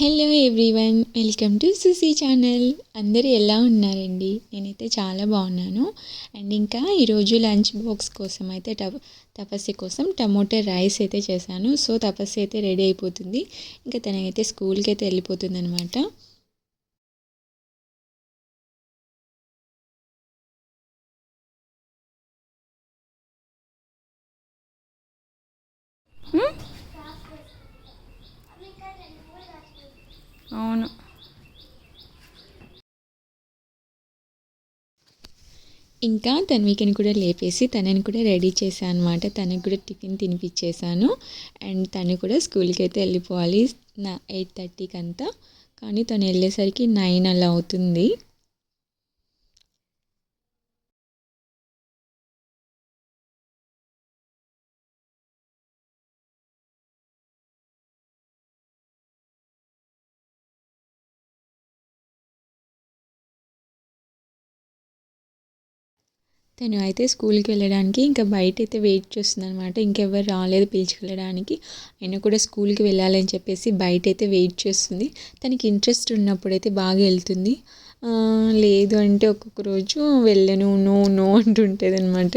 Hello everyone welcome to Susi channel అందరూ ఎలా ఉన్నారండి? నేనైతే చాలా బాగున్నాను. అండ్ ఇంకా ఈరోజు లంచ్ బాక్స్ కోసం అయితే టప తపస్సు కోసం టమోటా రైస్ అయితే చేశాను. సో తపస్సు అయితే రెడీ అయిపోతుంది. ఇంకా తనైతే స్కూల్కి అయితే వెళ్ళిపోతుంది అనమాట ఇంకా తన్వికని కూడా లేపేసి తనని కూడా రెడీ చేశాను అనమాట తనకు కూడా టిఫిన్ తినిపించేశాను అండ్ తను కూడా స్కూల్కి అయితే వెళ్ళిపోవాలి. నా ఎయిట్ థర్టీకి అంతా. కానీ తను వెళ్ళేసరికి నైన్ అలా అవుతుంది. తను అయితే స్కూల్కి వెళ్ళడానికి ఇంకా బయట అయితే వెయిట్ చేస్తుంది అనమాట ఇంకెవరు రాలేదు పిలుచుకెళ్ళడానికి. అయినా కూడా స్కూల్కి వెళ్ళాలని చెప్పేసి బయట అయితే వెయిట్ చేస్తుంది. తనకి ఇంట్రెస్ట్ ఉన్నప్పుడైతే బాగా వెళ్తుంది. లేదు అంటే ఒక్కొక్క రోజు వెళ్ళను నో నో అంటుంటుంది అనమాట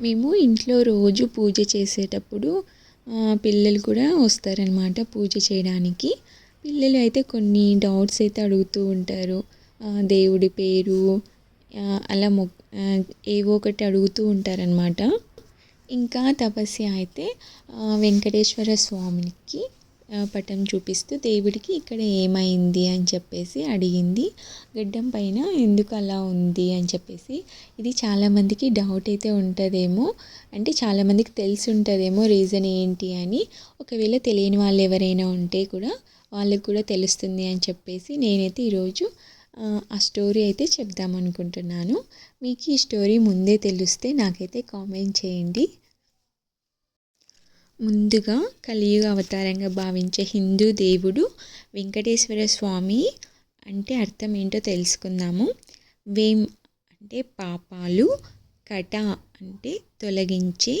మేము ఇంట్లో రోజు పూజ చేసేటప్పుడు పిల్లలు కూడా వస్తారనమాట పూజ చేయడానికి. పిల్లలు అయితే కొన్ని డౌట్స్ అయితే అడుగుతూ ఉంటారు. దేవుడి పేరు అలా మొ ఏవో ఒకటి అడుగుతూ ఉంటారనమాట ఇంకా తపస్య అయితే వెంకటేశ్వర స్వామికి పటం చూపిస్తూ దేవుడికి ఇక్కడ ఏమైంది అని చెప్పేసి అడిగింది. గడ్డం పైన ఎందుకు అలా ఉంది అని చెప్పేసి. ఇది చాలామందికి డౌట్ అయితే ఉంటుందేమో. అంటే చాలామందికి తెలిసి ఉంటుందేమో రీజన్ ఏంటి అని. ఒకవేళ తెలియని వాళ్ళు ఎవరైనా ఉంటే కూడా వాళ్ళకి కూడా తెలుస్తుంది అని చెప్పేసి నేనైతే ఈరోజు ఆ స్టోరీ అయితే చెప్దాం అనుకుంటున్నాను. మీకు ఈ స్టోరీ ముందే తెలిస్తే నాకైతే కామెంట్ చేయండి. ముందుగా కలియుగ అవతారంగా భావించే హిందూ దేవుడు వెంకటేశ్వర స్వామి అంటే అర్థం ఏంటో తెలుసుకుందాము. వేం అంటే పాపాలు కట అంటే తొలగించే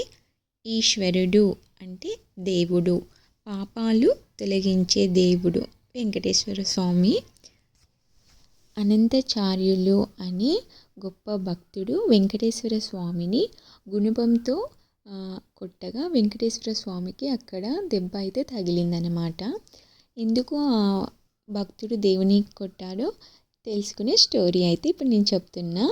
ఈశ్వరుడు అంటే దేవుడు. పాపాలు తొలగించే దేవుడు వెంకటేశ్వర స్వామి. అనంతచార్యులు అనే గొప్ప భక్తుడు వెంకటేశ్వర స్వామిని గుణపంతో కొట్టగా వెంకటేశ్వర స్వామికి అక్కడ దెబ్బ అయితే తగిలిందనమాట ఎందుకు ఆ భక్తుడు దేవుని కొట్టాడో తెలుసుకునే స్టోరీ అయితే ఇప్పుడు నేను చెప్తున్నా.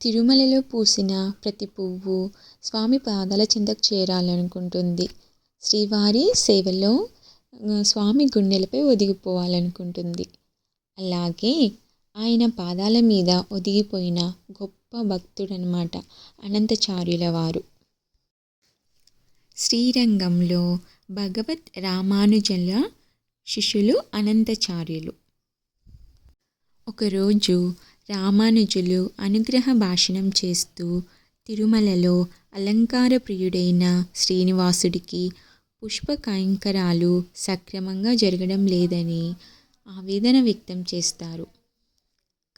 తిరుమలలో పూసిన ప్రతి పువ్వు స్వామి పాదాల చింతకు చేరాలనుకుంటుంది. శ్రీవారి సేవలో స్వామి గుండెలపై ఒదిగిపోవాలనుకుంటుంది. అలాగే ఆయన పాదాల మీద ఒదిగిపోయిన గొప్ప భక్తుడనమాట అనంతచార్యుల వారు శ్రీరంగంలో భగవత్ రామానుజుల శిష్యులు అనంతచార్యులు. ఒకరోజు రామానుజులు అనుగ్రహ భాషణం చేస్తూ తిరుమలలో అలంకార ప్రియుడైన శ్రీనివాసుడికి పుష్ప కైంకరాలు సక్రమంగా జరగడం లేదని ఆవేదన వ్యక్తం చేస్తారు.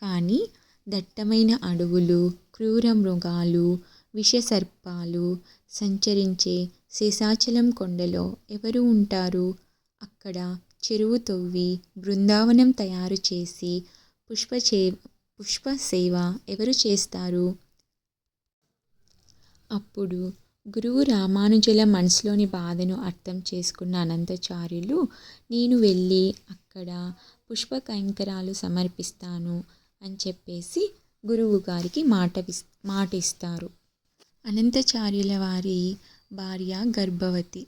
కానీ దట్టమైన అడవులు క్రూర మృగాలు విషసర్పాలు సంచరించే శేషాచలం కొండలో ఎవరు ఉంటారు? అక్కడ చెరువు తవ్వి బృందావనం తయారు చేసి పుష్ప చే పుష్ప సేవ ఎవరు చేస్తారు? అప్పుడు గురువు రామానుజుల మనసులోని బాధను అర్థం చేసుకున్న అనంతచార్యులు నేను వెళ్ళి అక్కడ పుష్ప కైంకరాలు సమర్పిస్తాను అని చెప్పేసి గురువు గారికి మాట మాట ఇస్తారు. అనంతచార్యుల వారి భార్య గర్భవతి.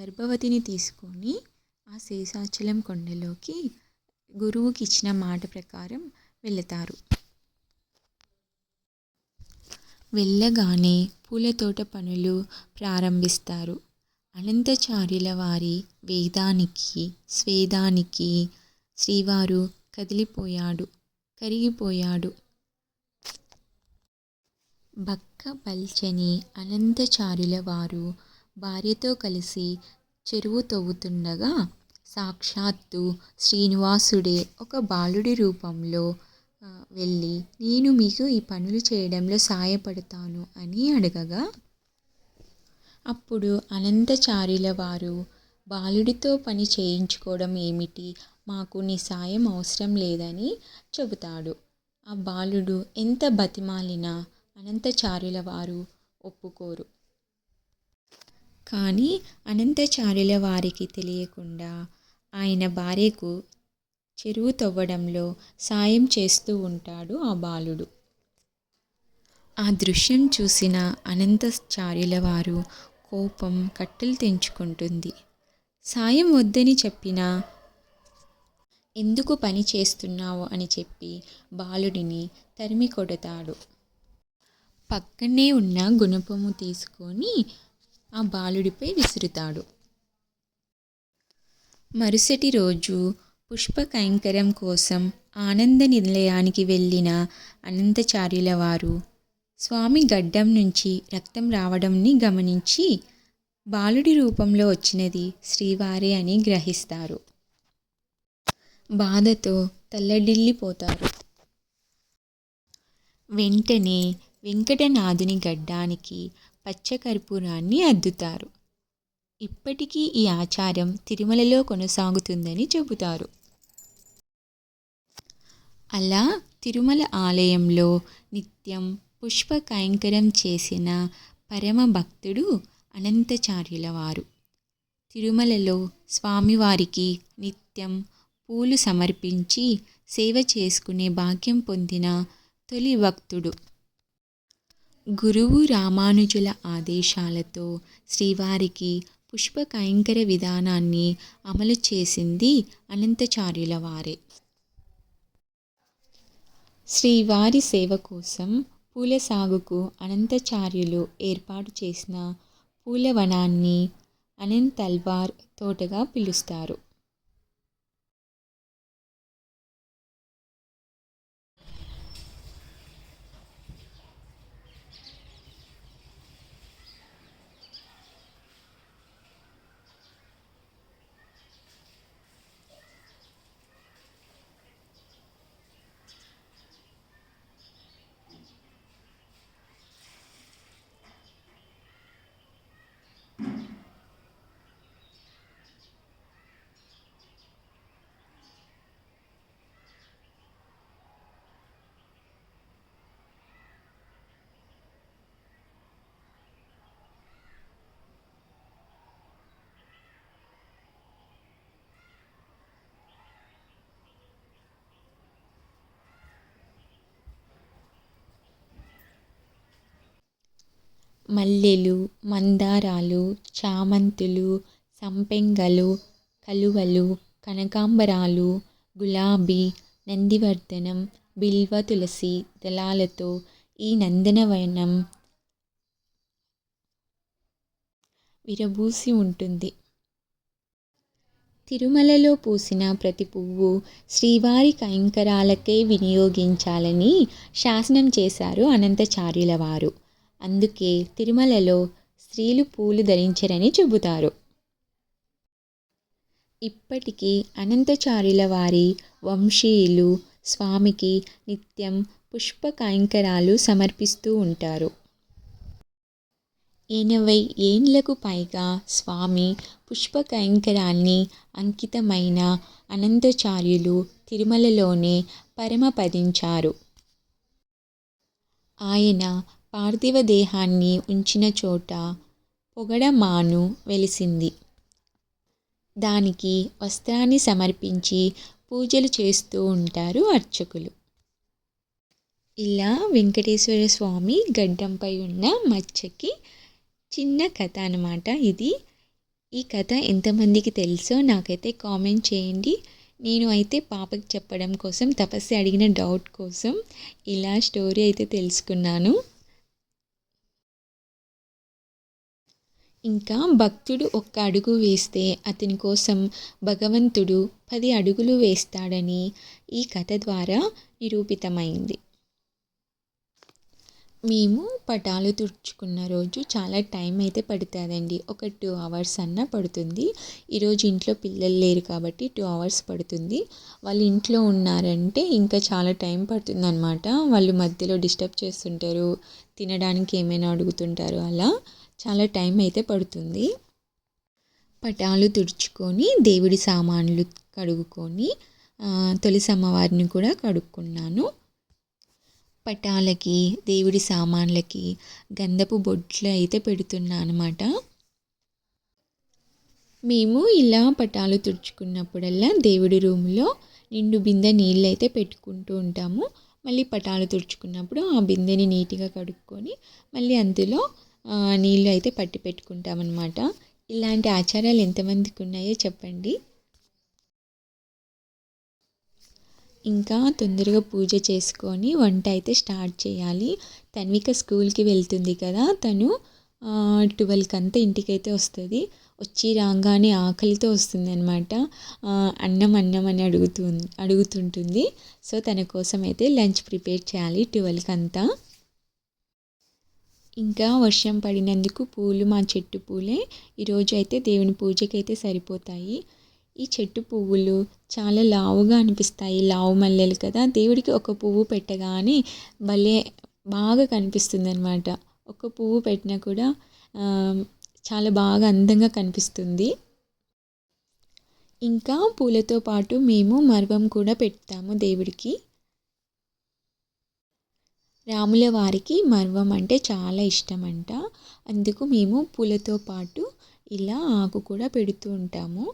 గర్భవతిని తీసుకొని ఆ శేషాచలం కొండలోకి గురువుకి ఇచ్చిన మాట ప్రకారం వెళతారు. వెళ్ళగానే పూల తోట పనులు ప్రారంభిస్తారు. అనంతచార్యుల వారి వేదానికి స్వేదానికి శ్రీవారు కదిలిపోయాడు. కరిగిపోయాడు. బక్క పల్చని అనంతచారుల వారు భార్యతో కలిసి చెరువు తవ్వుతుండగా సాక్షాత్తు శ్రీనివాసుడే ఒక బాలుడి రూపంలో వెళ్ళి నేను మీకు ఈ పనులు చేయడంలో సాయపడతాను అని అడగగా అప్పుడు అనంతచారుల వారు బాలుడితో పని చేయించుకోవడం ఏమిటి? మాకు నీ సాయం అవసరం లేదని చెబుతాడు. ఆ బాలుడు ఎంత బతిమాలినా అనంతచార్యుల వారు ఒప్పుకోరు. కానీ అనంతచారుల వారికి తెలియకుండా ఆయన భార్యకు చెరువు తవ్వడంలో సాయం చేస్తూ ఉంటాడు ఆ బాలుడు. ఆ దృశ్యం చూసిన అనంతచార్యుల వారు కోపం కట్టెలు తెంచుకుంటుంది. సాయం వద్దని చెప్పినా ఎందుకు పని చేస్తున్నావు అని చెప్పి బాలుడిని తరిమి కొడతాడు. పక్కనే ఉన్న గుణపము తీసుకొని ఆ బాలుడిపై విసురుతాడు. మరుసటి రోజు పుష్ప కైంకర్యం కోసం ఆనంద నిలయానికి వెళ్ళిన అనంతచార్యుల వారు స్వామి గడ్డం నుంచి రక్తం రావడంని గమనించి బాలుడి రూపంలో వచ్చినది శ్రీవారే అని గ్రహిస్తారు. బాధతో తల్లడిల్లిపోతారు. వెంటనే వెంకటనాథుని గడ్డానికి పచ్చకర్పూరాన్ని అద్దుతారు. ఇప్పటికీ ఈ ఆచారం తిరుమలలో కొనసాగుతుందని చెబుతారు. అలా తిరుమల ఆలయంలో నిత్యం పుష్ప కైంకరం చేసిన పరమ భక్తుడు అనంతచార్యుల వారు తిరుమలలో స్వామివారికి నిత్యం పూలు సమర్పించి సేవ చేసుకునే భాగ్యం పొందిన తొలి భక్తుడు. గురువు రామానుజుల ఆదేశాలతో శ్రీవారికి పుష్ప కైంకర విధానాన్ని అమలు చేసింది అనంతచార్యుల వారే. శ్రీవారి సేవ కోసం పూల సాగుకు అనంతచార్యులు ఏర్పాటు చేసిన పూలవనాన్ని అనంతల్వార్ తోటగా పిలుస్తారు. మల్లెలు మందారాలు చామంతులు సంపెంగలు కలువలు కనకాంబరాలు గులాబీ నందివర్ధనం బిల్వ తులసి దళాలతో ఈ నందనవనం విరబూసి ఉంటుంది. తిరుమలలో పూసిన ప్రతి పువ్వు శ్రీవారి కైంకరాలకే వినియోగించాలని శాసనం చేశారు అనంతచార్యుల వారు అందుకే తిరుమలలో స్త్రీలు పూలు ధరించరని చెబుతారు. ఇప్పటికీ అనంతచార్యుల వారి వంశీయులు స్వామికి నిత్యం పుష్ప కైంకరాలు సమర్పిస్తూ ఉంటారు. ఎనభై ఏండ్లకు పైగా స్వామి పుష్ప కైంకరాన్ని అంకితమైన అనంతచార్యులు తిరుమలలోనే పరమపదించారు. ఆయన పార్థివ దేహాన్ని ఉంచిన చోట పొగడమాను వెలిసింది. దానికి వస్త్రాన్ని సమర్పించి పూజలు చేస్తూ ఉంటారు అర్చకులు. ఇలా వెంకటేశ్వర స్వామి గడ్డంపై ఉన్న మచ్చకి చిన్న కథ అనమాట ఇది. ఈ కథ ఎంతమందికి తెలుసో నాకైతే కామెంట్ చేయండి. నేను అయితే పాపకి చెప్పడం కోసం తపస్సు అడిగిన డౌట్ కోసం ఇలా స్టోరీ అయితే తెలుసుకున్నాను. ఇంకా భక్తుడు ఒక్క అడుగు వేస్తే అతని కోసం భగవంతుడు పది అడుగులు వేస్తాడని ఈ కథ ద్వారా నిరూపితమైంది. మేము పటాలు తుడుచుకున్న రోజు చాలా టైం అయితే పడుతుందండి. ఒక టూ అవర్స్ అన్న పడుతుంది. ఈరోజు ఇంట్లో పిల్లలు లేరు కాబట్టి టూ అవర్స్ పడుతుంది. వాళ్ళు ఇంట్లో ఉన్నారంటే ఇంకా చాలా టైం పడుతుందన్నమాట. వాళ్ళు మధ్యలో డిస్టర్బ్ చేస్తుంటారు. తినడానికి ఏమైనా అడుగుతుంటారు అలా. చాలా టైం అయితే పడుతుంది. పటాలు తుడుచుకొని దేవుడి సామాన్లు కడుగుకొని తొలిసి అమ్మవారిని కూడా కడుక్కున్నాను. పటాలకి దేవుడి సామాన్లకి గంధపు బొట్లు అయితే పెడుతున్నా అనమాట మేము ఇలా పటాలు తుడుచుకున్నప్పుడల్లా దేవుడి రూమ్లో నిండు బిందె నీళ్ళు అయితే పెట్టుకుంటూ ఉంటాము. మళ్ళీ పటాలు తుడుచుకున్నప్పుడు ఆ బిందెని నీట్గా కడుక్కొని మళ్ళీ అందులో నీళ్ళు అయితే పట్టి పెట్టుకుంటామన్నమాట. ఇలాంటి ఆచారాలు ఎంతమందికి ఉన్నాయో చెప్పండి. ఇంకా తొందరగా పూజ చేసుకొని వంట అయితే స్టార్ట్ చేయాలి. తన్విక స్కూల్కి వెళ్తుంది కదా తను ట్వెల్వ్కి అంతా ఇంటికైతే వస్తుంది. వచ్చి రాగానే ఆకలితో వస్తుంది అనమాట అన్నం అన్నం అని అడుగుతు అడుగుతుంటుంది. సో తన కోసం అయితే లంచ్ ప్రిపేర్ చేయాలి ట్వెల్వ్కి అంతా ఇంకా వర్షం పడినందుకు పూలు మా చెట్టు పూలే. ఈరోజు అయితే దేవుని పూజకి అయితే సరిపోతాయి. ఈ చెట్టు పువ్వులు చాలా లావుగా అనిపిస్తాయి. లావు మల్లెలు కదా. దేవుడికి ఒక పువ్వు పెట్టగానే భలే బాగా కనిపిస్తుంది అనమాట ఒక పువ్వు పెట్టినా కూడా చాలా బాగా అందంగా కనిపిస్తుంది. ఇంకా పూలతో పాటు మేము మర్వం కూడా పెడతాము దేవుడికి. రాముల వారికి మర్వం అంటే చాలా ఇష్టం అంట అందుకు మేము పూలతో పాటు ఇలా ఆకు కూడా పెడుతూ ఉంటాము.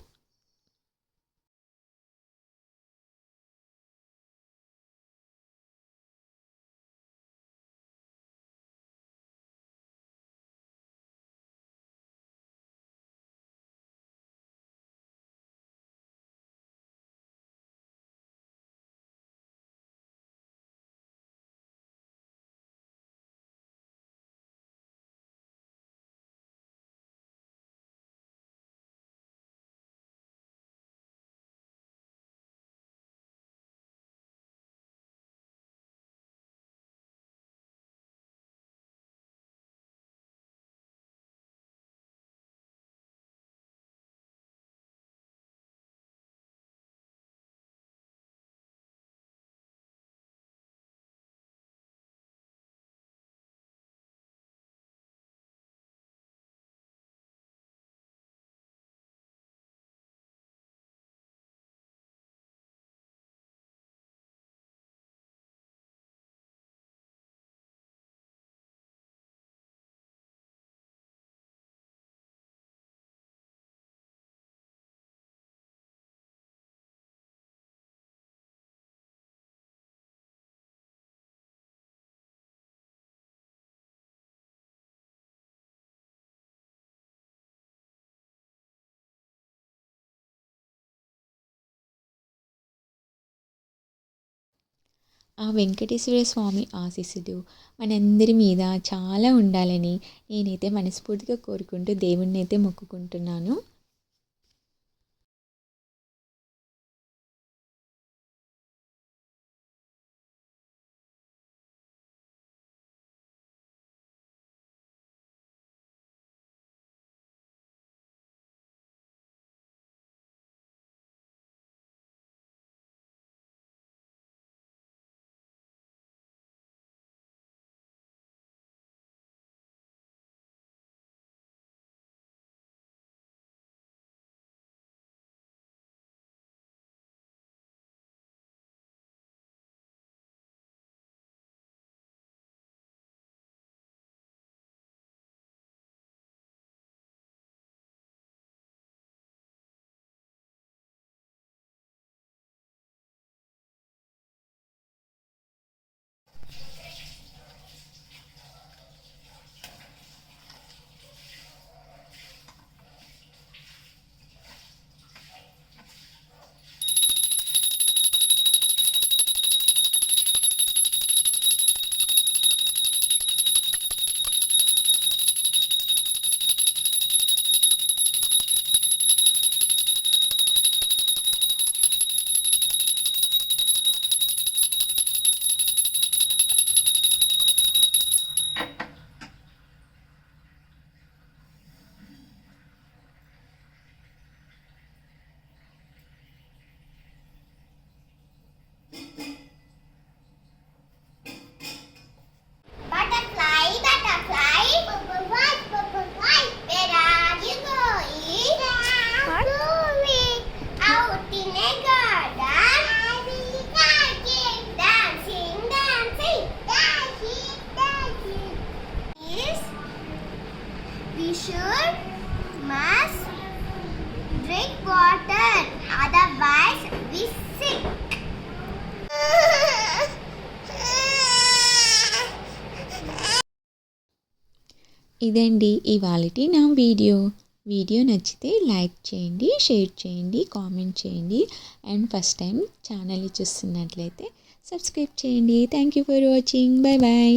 ఆ వెంకటేశ్వర స్వామి ఆశీస్సులు మనందరి మీద చాలా ఉండాలని నేనైతే మనస్ఫూర్తిగా కోరుకుంటూ దేవుణ్ణి అయితే మొక్కుకుంటున్నాను. ఇదండి ఇవాళటి నా వీడియో. వీడియో నచ్చితే లైక్ చేయండి షేర్ చేయండి కామెంట్ చేయండి. అండ్ ఫస్ట్ టైం ఛానల్ చూస్తున్నట్లయితే సబ్స్క్రైబ్ చేయండి. Thank you for watching. Bye bye